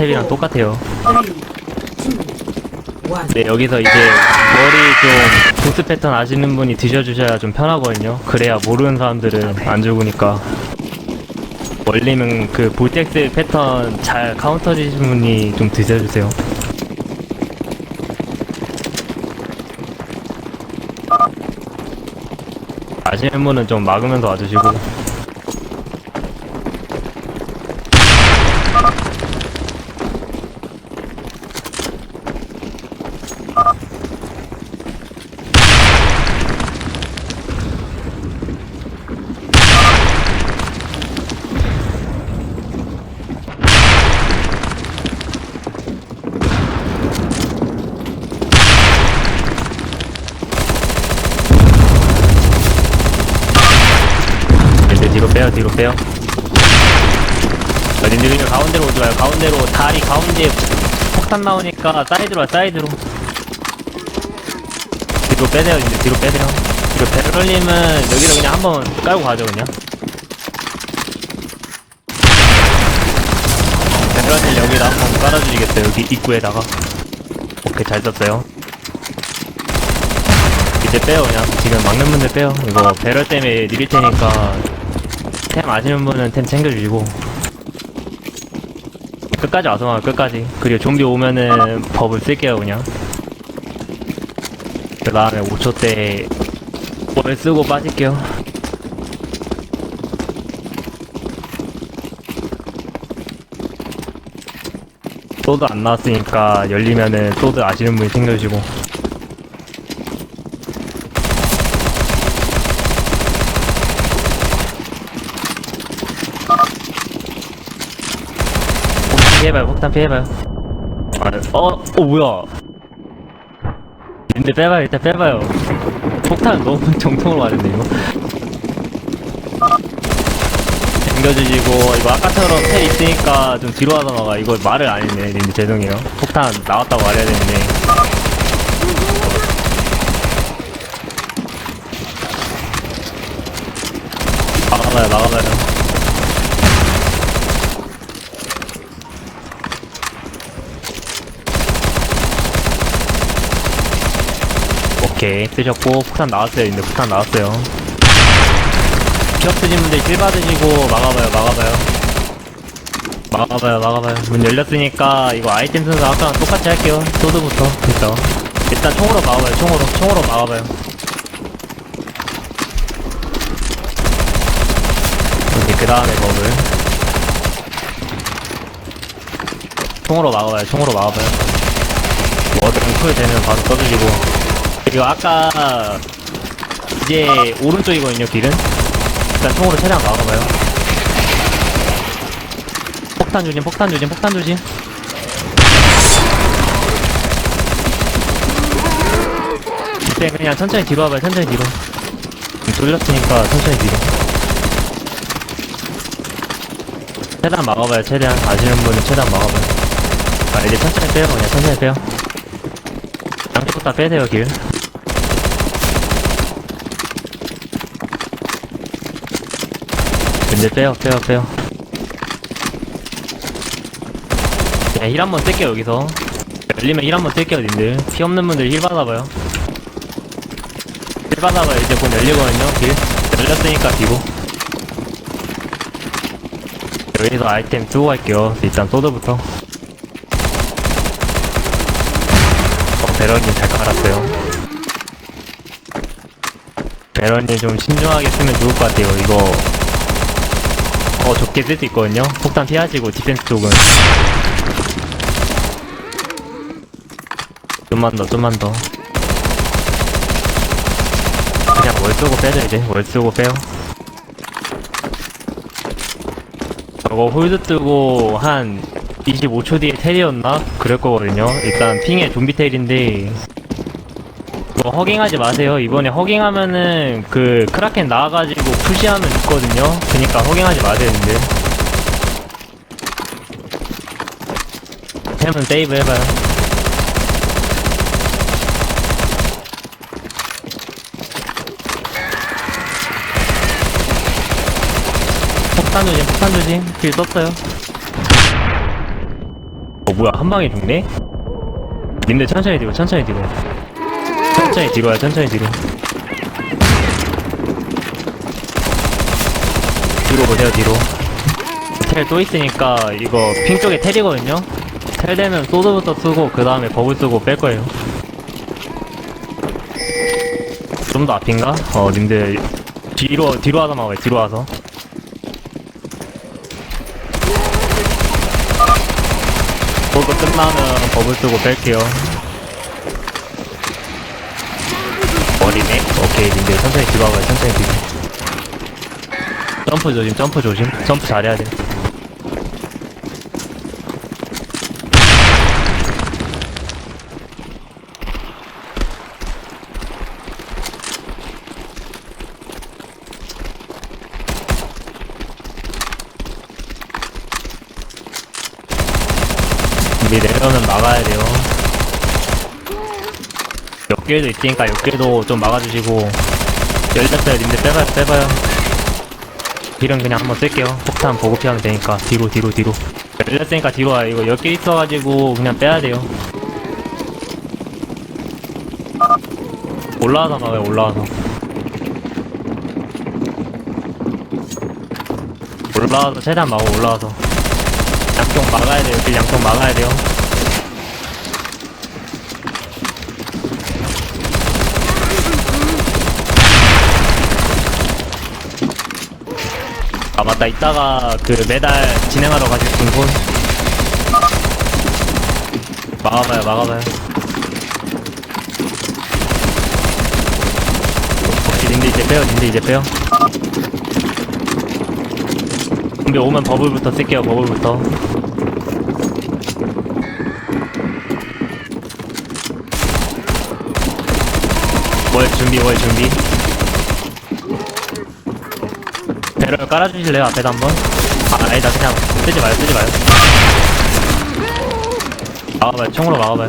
탭이랑 똑같아요. 네, 여기서 이제 머리 좀 보스 패턴 아시는 분이 드셔주셔야 좀 편하거든요. 그래야 모르는 사람들은 안 죽으니까. 원리면 그 볼텍스 패턴 잘 카운터 지신 분이 좀 드셔주세요. 아시는 분은 좀 막으면서 와주시고. 이제 뒤로 빼요. 자, 님들 그냥 가운데로 오지 마요. 가운데로, 다리 가운데 폭탄 나오니까 사이드로 와, 사이드로. 뒤로 빼세요, 이제 뒤로 빼세요. 뒤로 베럴님은 여기로 그냥 한번 깔고 가죠, 그냥. 베럴님 여기다 한번 깔아주시겠어요, 여기 입구에다가. 오케이, 잘 썼어요. 이제 빼요, 그냥. 지금 막는 분들 빼요. 이거 배럴 때문에 느릴 테니까 템 아시는 분은 템 챙겨주시고. 끝까지 와서 와 끝까지. 그리고 좀비 오면은 법을 쓸게요 그냥. 그 다음에 5초 때 뭘 쓰고 빠질게요. 소드 안 나왔으니까 열리면은 소드 아시는 분이 챙겨주시고 피해봐요, 폭탄 피해봐요. 아, 어, 어, 뭐야. 근데 빼봐요, 일단 빼봐요. 폭탄 너무 정통으로 맞았네, 이거. 챙겨주시고, 이거 아까처럼 텔 있으니까 좀 뒤로 하다가 이거 말을 안 했네, 근데 죄송해요. 폭탄 나왔다고 말해야 되는데. 막아봐요, 막아봐요. 오케이. 쓰셨고 폭탄 나왔어요. 근데 폭탄 나왔어요. 기업 쓰신 분들 실 받으시고 막아봐요 막아봐요. 막아봐요 막아봐요. 문 열렸으니까 이거 아이템 순서 아까랑 똑같이 할게요. 소드부터. 일단 일단 총으로 막아봐요 총으로. 총으로 막아봐요. 오케이 그 다음에 법을 총으로 막아봐요 총으로 막아봐요. 워드는 쿨 되면 바로 써주시고 그리고 아까 이제 오른쪽이거든요 길은. 일단 총으로 최대한 막아봐요. 폭탄 조심 폭탄 조심 폭탄 조심. 이때 그냥 천천히 뒤로 와봐요 천천히 뒤로. 돌렸으니까 천천히 뒤로. 최대한 막아봐요 최대한. 아시는 분은 최대한 막아봐요. 아 이제 천천히 빼요 그냥. 천천히 빼요. 양쪽부터 다 빼세요 길 근데 빼요 빼요 빼요. 그냥 힐 한번 뜰게요 여기서. 열리면 힐 한번 뜰게요 님들. 피 없는 분들 힐 받아봐요. 힐 받아봐요. 이제 곧 열리거든요 길 열렸으니까 뒤고. 여기서 아이템 쓰고 갈게요 일단 소드부터. 어, 배런님 잘 깔았어요. 배런님 좀 신중하게 쓰면 좋을 것 같아요. 이거 어 좋게 쓸 수 있거든요. 폭탄 피하시고 디펜스 쪽은 좀만 더, 좀만 더. 그냥 월 쓰고 빼죠 이제 월 쓰고 빼요. 저거 홀드 뜨고 한 25초 뒤에 텔이었나? 그럴 거거든요. 일단 핑에 좀비 텔인데 이거 허깅하지 마세요. 이번에 허깅하면은 그 크라켄 나와가지고 푸시하면 죽거든요. 그니까 허깅하지 마세요, 근데. 템은 세이브 해봐요. 폭탄 조심, 폭탄 조심. 길 썼어요. 뭐야 한 방에 죽네? 님들 천천히 뒤로 천천히 뒤로 천천히 뒤로야 천천히 뒤로. 뒤로 오세요 뒤로. 텔 또 있으니까 이거 핑 쪽에 텔이거든요. 텔 되면 소드부터 쓰고 그 다음에 버블 쓰고 뺄 거예요. 좀 더 앞인가? 어 님들 뒤로 뒤로 와서 막아요 뒤로 와서. 그거 끝나면 버블 쓰고 뺄게요 머리네? 오케이 님들 천천히 뒤로 와봐요 천천히 뒤로 점프 조심 점프 조심 점프 잘해야 돼 우리 내려오면 막아야 돼요. 몇 개도 있으니까 몇 개도 좀 막아주시고 열렸어요. 님들 빼봐요 빼봐요. 딜은 그냥 한번 쓸게요. 폭탄 보고 피하면 되니까. 뒤로 뒤로 뒤로. 열렸으니까 뒤로 와요. 이거 10개 있어가지고 그냥 빼야 돼요. 올라와서 막아요 올라와서? 올라와서 최대한 막아 올라와서. 양쪽 막아야 돼요. 길 양쪽 막아야 돼요. 아 맞다. 이따가 그 매달 진행하러 가실 분분 막아봐요 막아봐요. 혹시 님들 이제 빼요? 님들 이제 빼요? 근데 오면 버블부터 쓸게요 버블부터. 월 준비 월 준비 배럴 깔아주실래요 앞에다 한번? 아 아니다 그냥 쓰지 마요 쓰지 마요. 막아봐요 총으로 막아봐요.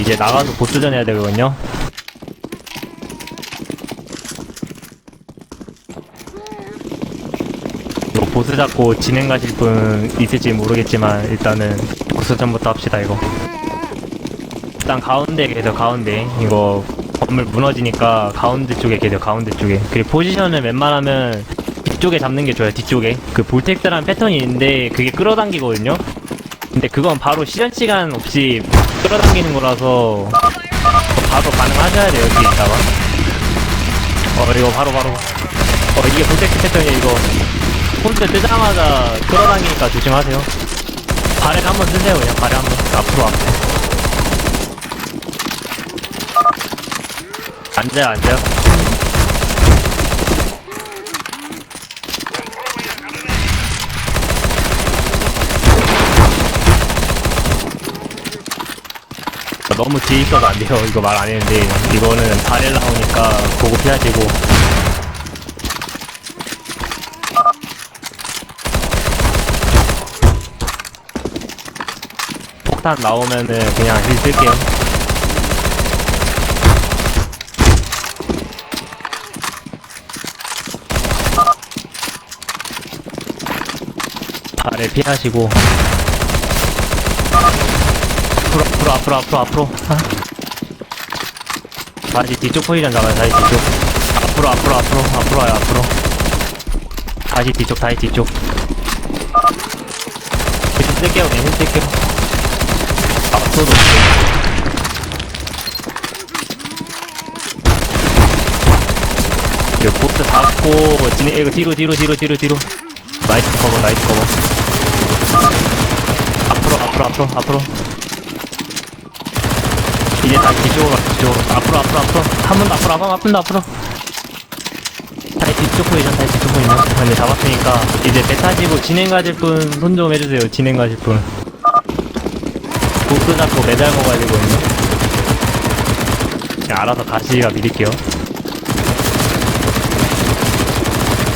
이제 나가서 보스전 해야 되거든요. 이거 보스 잡고 진행 가실 분 있을지 모르겠지만 일단은 보스전부터 합시다 이거. 일단 가운데 계세요 가운데. 이거 건물 무너지니까 가운데 쪽에 계세요 가운데 쪽에. 그리고 포지션을 웬만하면 뒤쪽에 잡는 게 좋아요 뒤쪽에. 그 볼텍스라는 패턴이 있는데 그게 끌어당기거든요. 근데 그건 바로 시전 시간 없이 끌어당기는 거라서 바로 가능하셔야 돼요 여기 있다가. 어 이거 바로 바로. 어 이게 볼텍스 패턴이에요 이거. 폰트 뜨자마자 끌어당기니까 조심하세요. 발에 한번 쓰세요, 그냥. 발에 한번. 앞으로, 앞으로. 앉아요, 앉아요. 너무 뒤에 있어도 안 돼요. 이거 말 안 했는데. 이거는 발에 나오니까 보고 피하시고. 폭탄 나오면은 그냥 힐 쓸게요. 발에 피하시고. 앞으로 앞으로 앞으로 앞으로 앞으로. 아. 다시 뒤쪽 포지션 잡아요 다시 뒤쪽. 앞으로 앞으로 앞으로 앞으로 와요 앞으로. 다시 뒤쪽 다시 뒤쪽. 힐 쓸게요 그냥 힐 쓸게요. 앞으로도 이거 보스 닫고 이거 뒤로 뒤로 뒤로 뒤로 뒤로. 나이스 커버 나이스 커버 앞으로 앞으로 앞으로 앞으로. 이제 다시 뒤쪽으로 가 뒤쪽으로 앞으로 앞으로 앞으로. 한번더 앞으로 한번 앞으로 앞으로. 다시 뒤쪽 포지션 다시 뒤쪽 포지션. 근데 잡았으니까 이제 배 타시고 진행 가실 분 손 좀 해주세요 진행 가실 분. 보스 잡고 매달 먹어야 되거든요 그냥 알아서 가시기가 믿을게요.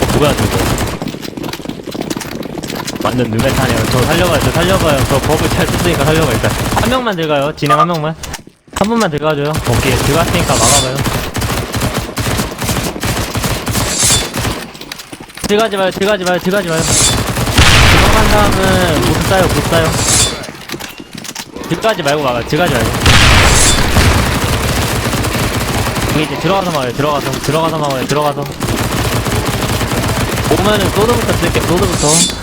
어, 뭐야 저거 완전 눈매타네요 저 살려가요 저 살려가요 저 버블 잘 쓰니까 살려가 일단 한 명만 들어가요 진행 한 명만 한 번만 들어가줘요 오케이 들어갔으니까 막아봐요 들어가지 마요, 들어가지 마요, 들어가지 마요. 들어간 다음은 못 싸요, 못 싸요. 들어가지 말고 막아, 들어가지 말고. 여기 이제 들어가서 막아요, 들어가서. 들어가서 막아요, 들어가서. 오면은 소드부터 쓸게, 소드부터.